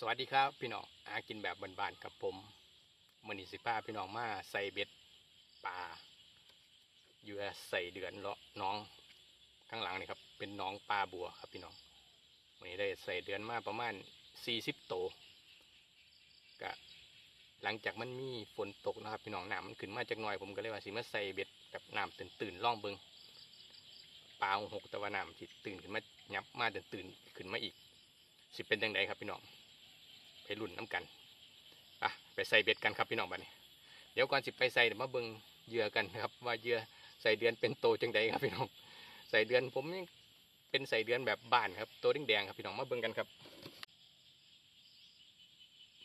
สวัสดีครับพี่น้องอากินแบบบ้านๆกับผมมือนิสิพาพี่น้องมาใส่เบ็ดปลาอยู่ใส่เดือนเลาะน้องข้างหลังนี่ครับ เป็นน้องปลาบัวครับพี่น้องวันนี้ได้ใส่เดือนมาประมาณ40โตวก็หลังจากมันมีฝนตกนะครับพี่น้องน้ำมันขึ้นมาจากหน่อยผมก็เลยว่าสิมาใส่เบ็ดกับน้ำตื่นๆล่องเบิงปลาหกตะวันน้ำที่ตื่นขึ้นมายับมาตื่นๆขึ้นมาอีก สิเป็นยังไงครับพี่น้อง ไปรุ่นน้ำกันอะไปใส่เบ็ดกันครับพี่น้องบัดนี้ เดี๋ยวก่อนสิไปใส่เดี๋ยวมาเบิ่งเหยื่อกันนะครับ ว่าเหยื่อใส่เดือนเป็นโตจังใดครับพี่น้องใส่เดือนผมเป็นใส่เดือนแบบบ้านครับ ตัวแดงๆครับพี่น้องมาเบิ่งกันครับ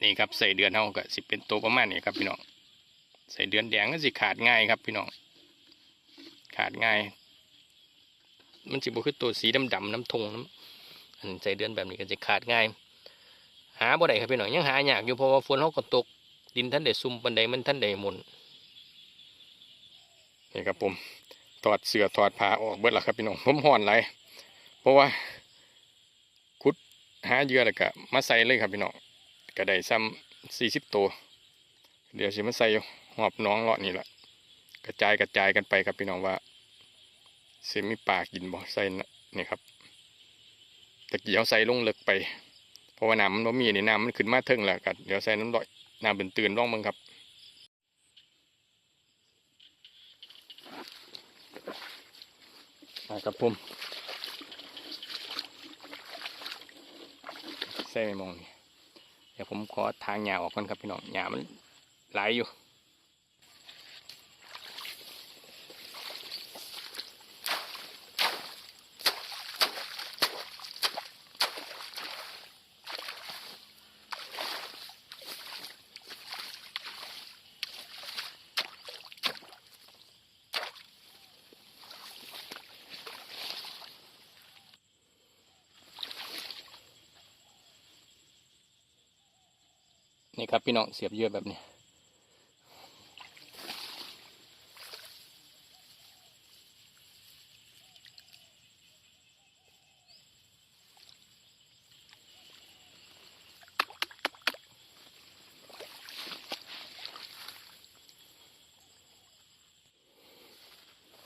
นี่ครับใส่เดือนเท่ากับสิเป็นโตประมาณนี้ครับพี่น้องใส่เดือนแดงก็สิขาดง่ายครับพี่น้องขาดง่าย มันสิบุคือตัวสีดำๆน้ำทงน้ำใส่เดือนแบบนี้ก็จะขาดง่าย หาบ่ได้ครับพี่น้องยังหายากอยู่เพราะว่าฝนเขาก็ตก ดินท่านได้ซุ่มปันใดมันท่านได้หมุนนี่ครับผมถอดเสื้อถอดผ้าออกเบิดแล้วครับพี่น้องผมห่อนไรเพราะว่าคุดหาเยื่อแล้วก็มาใส่เลยครับพี่น้องก็ได้ซ้ำสี่สิบตัวเดี๋ยวสิมาใส่หอบน้องเลาะนี่แหละกระจายกระจายกันไปครับพี่น้องว่าเสมีปลากินบ่ใส่นะนี่ครับตะกี้เอาใส่ลงเลิกไป ราะว่าน้ำมันบ่มีนี่น้ำมันขึ้นมาเทิงแล้วกัเดี๋ยวใส่น้ำลอยน้ำเป็นตื่นร่องมึงครับมาครับผมใส่ไม่มองนี่เดี๋ยวผมขอทางหญ้าออกก่อนครับพี่น้องหญ้ามันไหลอยู่ นี่ครับพี่น้องเสียบเยื่อแบบนี้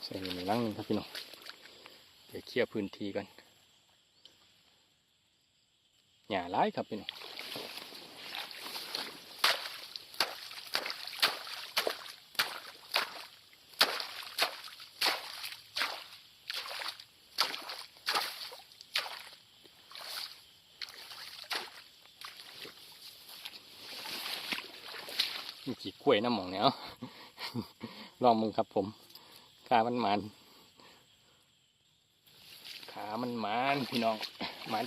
ใส่ในลังหนึงครับพี่น้องเดี๋ยวเคลียร์พื้นที่กันหญ้าร้ายครับพี่น้อง มีกี่กล้วยน้ำหมองเนี่ยลองมึงครับผมขามันมันขามันมันพี่น้องมัน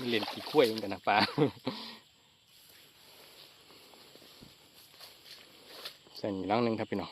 มีเล่นกี่กล้วยมือนกันนะปลาใส่หนีลังหนึงครับพี่น้อง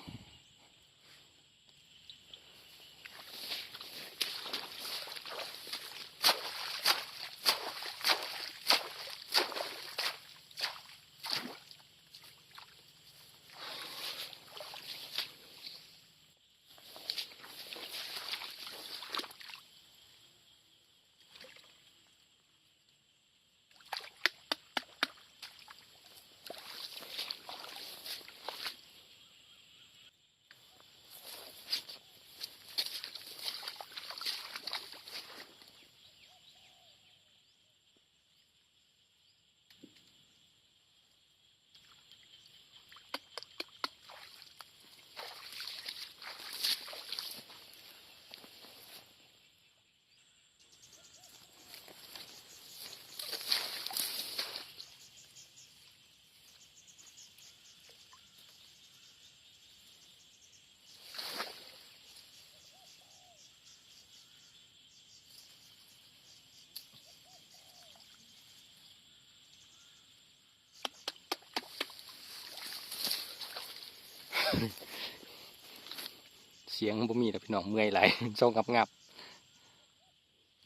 เสียงบ่มีแต่พี่น้องเมื่อยไหลทรงงับงับ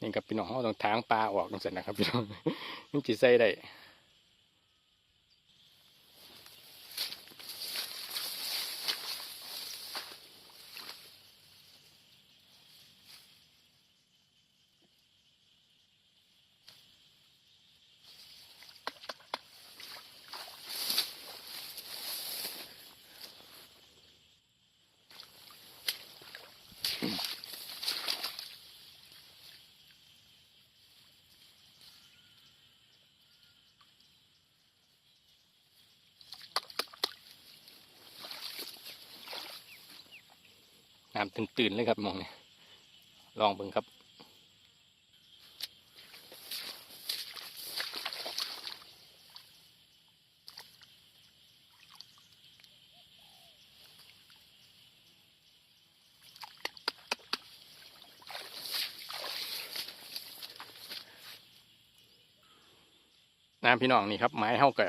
นี่กับพี่น้องเขาต้องทางปลาออกตรงเสร็จนะครับพี่น้องนี่จิใส่ได้ น้ำตื่นๆเลยครับมองเนี่ยลองเบิ่งครับน้ำพี่น้องนี่ครับไม้เฮาก็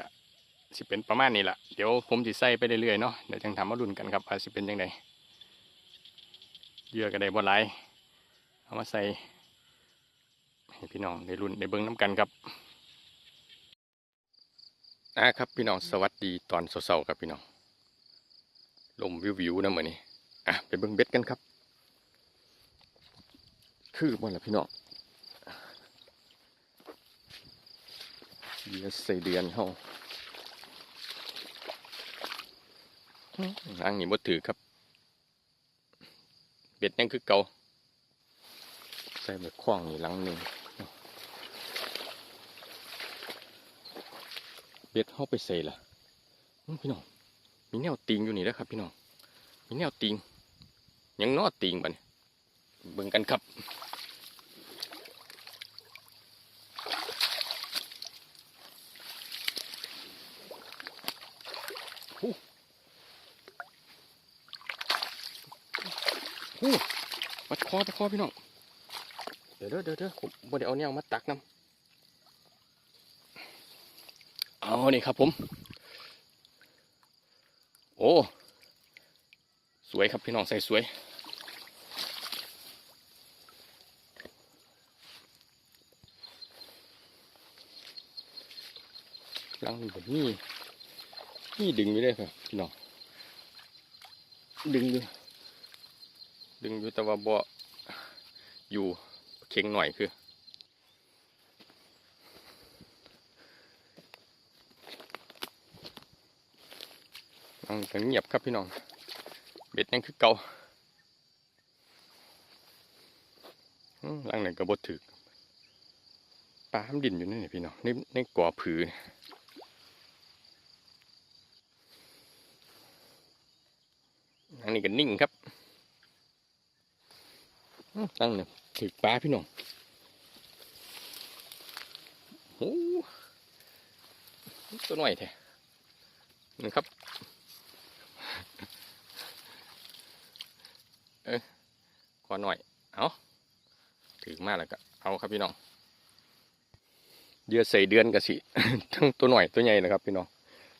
สิเป็นประมาณนี้แหละเดี๋ยวผมสิใส่ไปเรื่อยๆเนาะเดี๋ยวจังทำมาดุนกันครับว่าสิเป็นยังไง เยื่อก็ได้บ่หลายเอามาใส่ให้พี่น้องได้รุ่นได้เบิ่งน้ำกันครับอ่าครับพี่น้องสวัสดีตอนเช้าๆครับพี่น้องลมวิวๆนะเหมือนนี้อะไปเบิ่งเบ็ดกันครับ คือบ่นละพี่น้องเยื่อใส่เดือนเฮาล้างนี่บ่ถือครับ เบ็ดยังคือเก่าใส่เบบคว้างนี่หลังหนึ่งเบ็ดเข้าไปใส่ล่ะพี่น้องมีแนวติงอยู่นี่นะครับ พี่น้องมีแนวติงยังนอติงบัดนเบิ่งกันครับ อู้มาคอมาคอพี่น้อง เดี๋ยวเด้อเดี๋ยวเด้อผมบ่ได้เอาแนวมาตักน้ำเอานี่ครับผม โอ้ สวยครับพี่น้องใส่สวยลังแบบนี้นี่ดึงอยู่เลยครับพี่น้อง ดึงอยู่ ดึงอยู่แต่ว่าบ่อยู่เข่งหน่อยคือนังเงียบครับพี่น้อง เบ็ดยังคือเก่าอืมหลังไหนก็บ่ถึกปลาห้ามดินอยู่นี่นนี่พี่น้องในในก่อผือนี่อันนี้ก็นิ่งครับ ตั้งเนี่ยถือปลาพี่น้องโอ้ตัวหน่อยแท้นี่ครับเออขอหน่อย เอาถือมากแล้วก็เอาครับพี่น้องเดือใส่เดือนกะสิทั้งตัวหน่อยตัวใหญ่นะครับพี่น้อง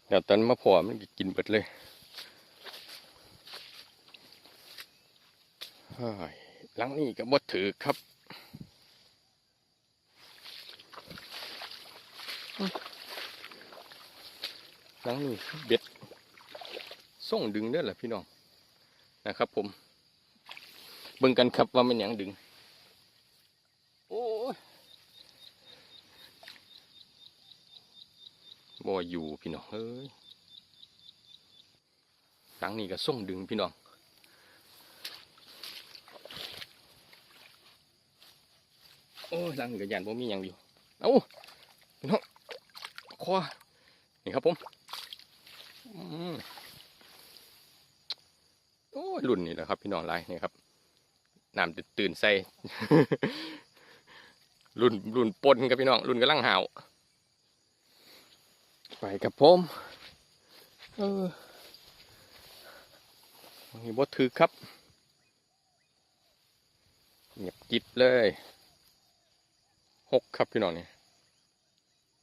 เดี๋ยวตอนมาพอมันก็กินเบิดเลยเฮ้ย หลังนี้ก็บดถือครับหลังนี้เบ็ดส่งดึงเด้อแหละพี่น้องนะครับ ผม เบิ่งกันครับว่ามันหยังดึง โอ้ยบ่อยู่พี่น้องเอ้ยหลังนี้ก็ส่งดึงพี่น้อง โอ้ยลังนี่ก็ยันบ่มีหยังอยู่เอ้าพี่น้องคอนี่ครับผมโอ้ยรุ่นนี่แหละครับ พี่น้องลายนี่ครับน้ำตื่นใส่รุ่นรุ่นปนครับพี่น้องรุ่นกำลังหาวไปกับผมเออนี่บดถือครับเงียบกิบเลย หกครับพี่น้องนี่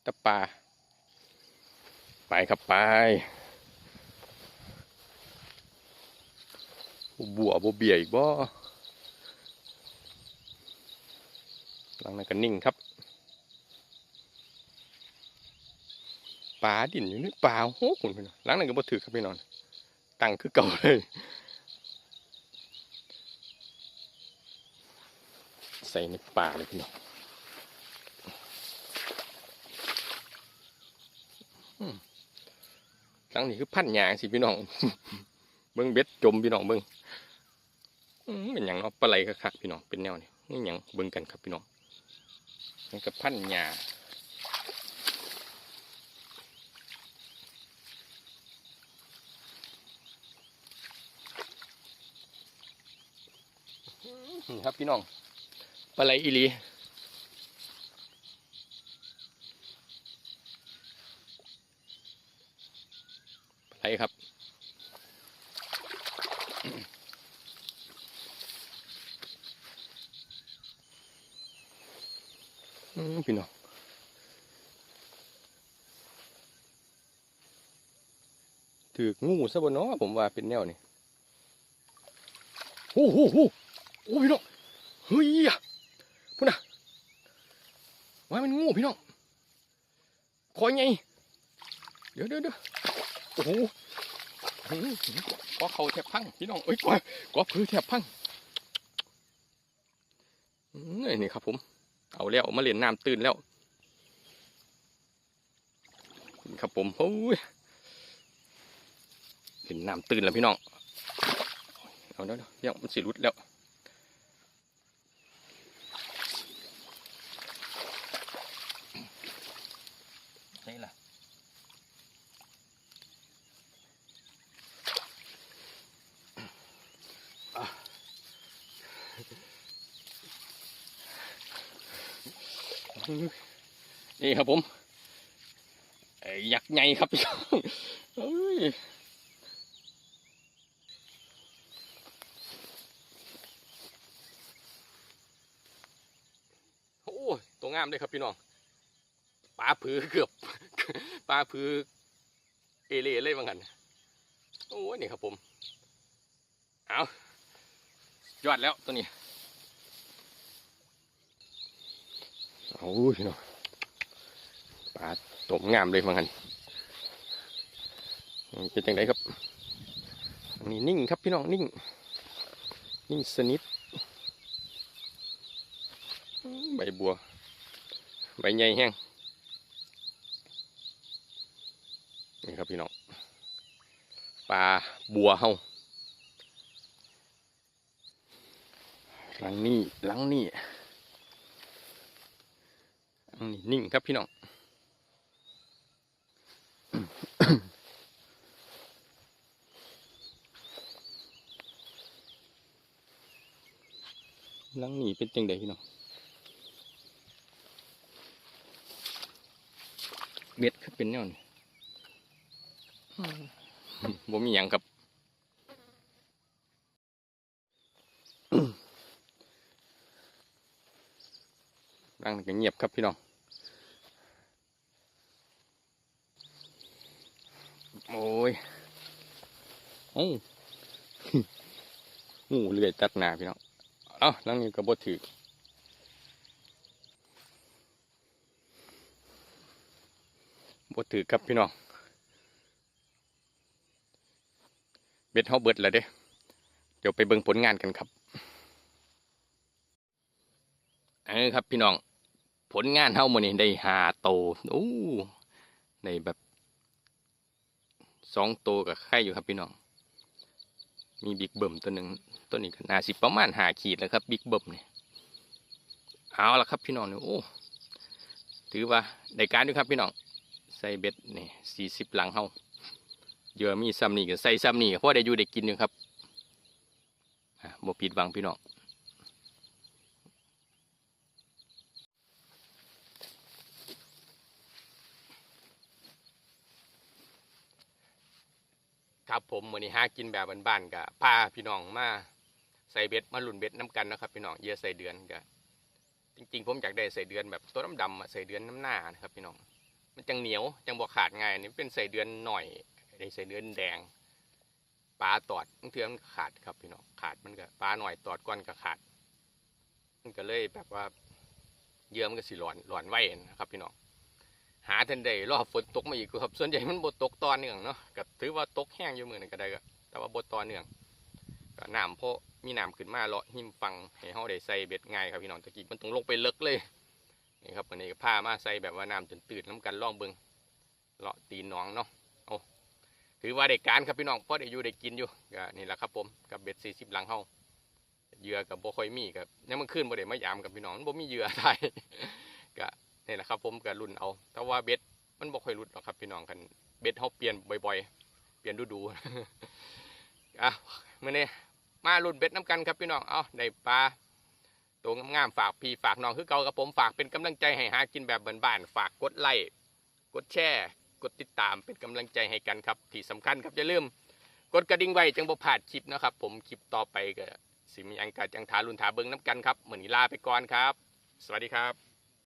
ตะปลาไปครับไปบัวบัวเบียอีกบ่หลังนั้นก็นิ่งครับปลาดินอยู่นี่ปลาโอ้คุณพี่น้องหลังนั้นก็บ่ถือครับพี่น้องตั้งคือเก่าเลยใส่ในป่าเลยพี่น้อง หลังนี้คือพันหยางสิพี่น้อง เบิ้งเบ็ดจมพี่น้องเบิ้งเป็นอย่างเนาะปลาไหลคักๆพี่น้องเป็นแนวนี่นี่หยังเบิ่งกันครับพี่น้องนี่กับพันหญ้าครับพี่น้องปลาไหลอีลีปลาไหลครับ อืมพี่น้อง ถือกงูซะบ่เนาะผมว่าเป็นแนวนี่โอ้โหโอ้โหพี่น้องเฮ้ยอะพุ่นน่ะว่ามันงูพี่น้องคอยไงเดี๋ยวเดี๋ยวเดี๋ยวโอ้โหก็เขาแทบพังพี่น้องเอ้ยก็ก็พื้นแทบพังอืมนี่ครับผม เอาแล้วมาเล่นน้ำตื่นแล้ว ครับผมโอ้ย น้ำตื่นแล้วพี่น้อง เอาเดี๋ยวเดี๋ยวมันสิรุดแล้วใช่ล่ะนี่ครับผม ยักษ์ใหญ่ครับพี่น้องเอ้ยโอ้ย ตัวงามเลยครับพี่น้องปลาผือเกือบปลาผือเอเล่เลยบางกันโอ้ยนี่ครับผมเอายอดแล้วตัวนี้โอ้ยพี่น้องปลาตมงามเลยมังหันเป็นจังไดครับอันนี้นิ่งครับพี่น้องนิ่ง นิ่งสนิทใบบัว ใบใหญ่แห้งนี่ครับพี่น้องปลาบัวเฮาหลังนี่หลังนี่หลังนี่นิ่งครับพี่น้องหลังนี่เป็นจังไดพี่น้อง เบ็ดคือเป็นแนวนี้อืมบ่มีหยังครับหลังนี่ก็เงียบครับพี่น้องโอ้ยโอ้างูเลื่อยตัดหนาพี่น้องเอ้าลังนี้ก็บ่ถือ บ่ถือครับพี่น้อง เบ็ดเฮาเบิดแล้วเด้ เดี๋ยวไปเบิ่งผลงานกันครับเออครับพี่น้อง ผลงานเฮามื้อนี้ได้หาโตโอ้ได้แบบสองโตกับไข่อยู่ครับพี่น้อง มีบิ๊กเบิ่มตัวหนึ่งตัวนี้ก็น่าสิประมาณหาขีดแล้วครับบิ๊กเบิ่มเนี่ยเอาละครับพี่น้องเนี่ยโอ้ถือว่าได้การด้วยครับพี่น้อง ใส่เบ็ดนี่สี่สิบหลังเฮาเยอะมีซ้ำนี่ก็ใส่ซ้ำนี่ก็พอได้อยู่ได้กินอยู่ครับอะบ่ผิดหวังพี่น้องครับผมมื้อนี้หากินแบบบ้านๆกับพาพี่น้องมาใส่เบ็ดมาหลุนเบ็ดน้ำกันนะครับ พี่น้องเยอะใส่เดือนก็จริงๆ ผมอยากได้ใส่เดือนแบบตัวดำๆใส่เดือนน้ำหน้านะครับพี่น้อง มันจังเหนียวจังบ่ขาดง่ายนี่เป็นใส่เดือนหน่อยได้ใส่เดือนแดงปลาตอดบางเทือมันขาดครับพี่น้องขาดมันก็ปลาหน่อยตอดก้อนก็ขาด มันก็เลยแบบว่าเยื่อมันก็สิหลอนหลอนไว้นะครับ พี่น้องหาทันใดรอฝนตกมาอีกครับ ส่วนใหญ่มันบ่ตกตอนเนื่องเนาะก็ถือว่าตกแห้งอยู่มือนึงก็ได้ก็แต่ว่าบ่ตอนเนื่องก็น้ำเพราะมีน้ำขึ้นมาเลาะหิมฟังให้เฮาได้ใส่เบ็ดง่ายครับพี่น้องตะกี้มันต้องลงไปเลึกเลย นี่ครับวันนี้ก็พามาใส่แบบว่าน้ำตื่นน้ำกันล่องเบิงเลาะตีนหนองเนาะโอ้ถือว่าได้กการครับพี่น้องเพราะได้อยู่ได้กินอยู่ก็นี่แหละครับผมกับเบ็ดสี่สิบหลังเฮาเหยื่อกับโบคอยมีกับยังมันขึ้นบ่ได้มายามกับพี่น้องมันบ่มีเหยื่อไทยก็นี่แหละครับผมก็รุ่นเอาแต่ว่าเบ็ดมันบ่ค่อยรุดหรอกครับพี่น้องกันเบ็ดเฮาเปลี่ยนบ่อย ๆ เปลี่ยนดูๆอะมื้อนี้มารุ่นเบ็ดน้ำกันครับพี่น้องเอาได้ปลา ตัวงามๆฝากพี่ฝากน้องคือเก่ากับผมฝากเป็นกำลังใจให้หากินแบบบ้านๆฝากกดไลค์กดแชร์กดติดตามเป็นกำลังใจให้กันครับ ที่สำคัญครับอย่าลืมกดกระดิ่งไว้จังบ่ผ่าดคลิปนะครับ ผมคลิปต่อไปก็สิมีอังกาจังทารุนทาเบิงน้ำกันครับเหมือนลาไปก่อนครับ สวัสดีครับ